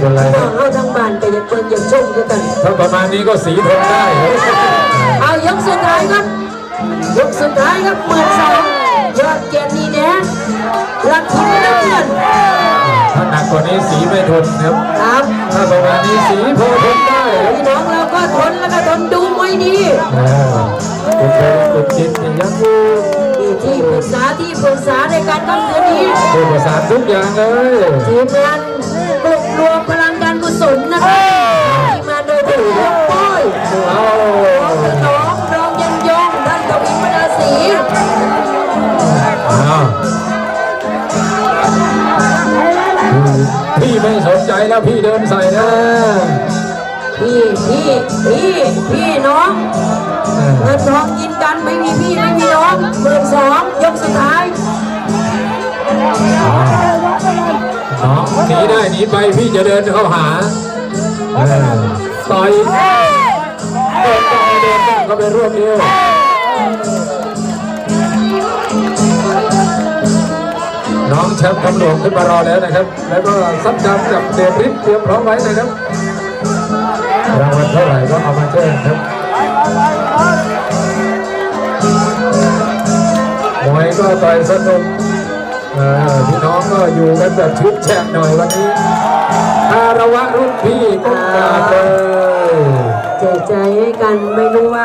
เป็นไรน้องเข้าทางบ้านไปยังเปิงยังชมด้วยกันถ้าประมาณนี้ก็สีทนได้เอายกสุดท้ายครับยกสุดท้ายครับหมื่นสองยอดเกียรตินีแดงรักทีมน้ำเงินถ้าหนักกว่านี้สีไม่ทนครับครับถ้าประมาณนี้สีพอทนได้พี่น้องเราก็ทนแล้วก็ทนดูมวยดีอ่าคุณเป็นคุณจิตนี่ยังอยู่มีที่ปรึกษาที่ปรึกษาในการทำคดีผู้ประสานทุกอย่างเลยทีมงาน พี่ไม่สนใจแล้วพี่เดินใส่นะพี่พี่พี่พี่น้องเงินทองกินกันไม่มีพี่ไม่มีน้องหมื่นสองยกสุดท้ายน้องหนีได้หนีไปพี่จะเดินเข้าหา เดินเข้าไปรวบเดียวน้องแชมป์คำหลวงขึ้นมารอแล้วนะครับ แล้วก็ซัดดำกับเดริสเตรียมพร้อมไว้นะครับรางวัลเท่าไหร่ก็เอามาแจ้งครับมวยก็ต่อยสนุกเออพี่น้องก็อยู่กันแบบชุดแฉกหน่อยวันนี้คารวะรุ่นพี่ก้มกราบ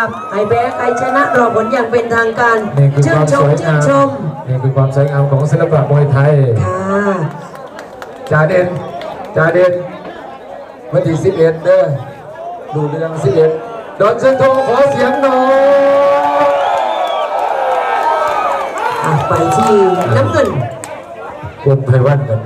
ไม่รู้ว่าใครแพ้ใครชนะรอผลอย่างเป็นทางการนี่คือชื่คนวามชสมวยชื่งานมชมนี่คือความสวยงามของศิลปะมวยไทย ค่ะจ่าเด่นจ่าเด่นวันที่11เด้อดูเรื่อง11ดอนเซนโทขอเสียงหน่อยอะไปที่น้ำเงินคุณไพวันกัน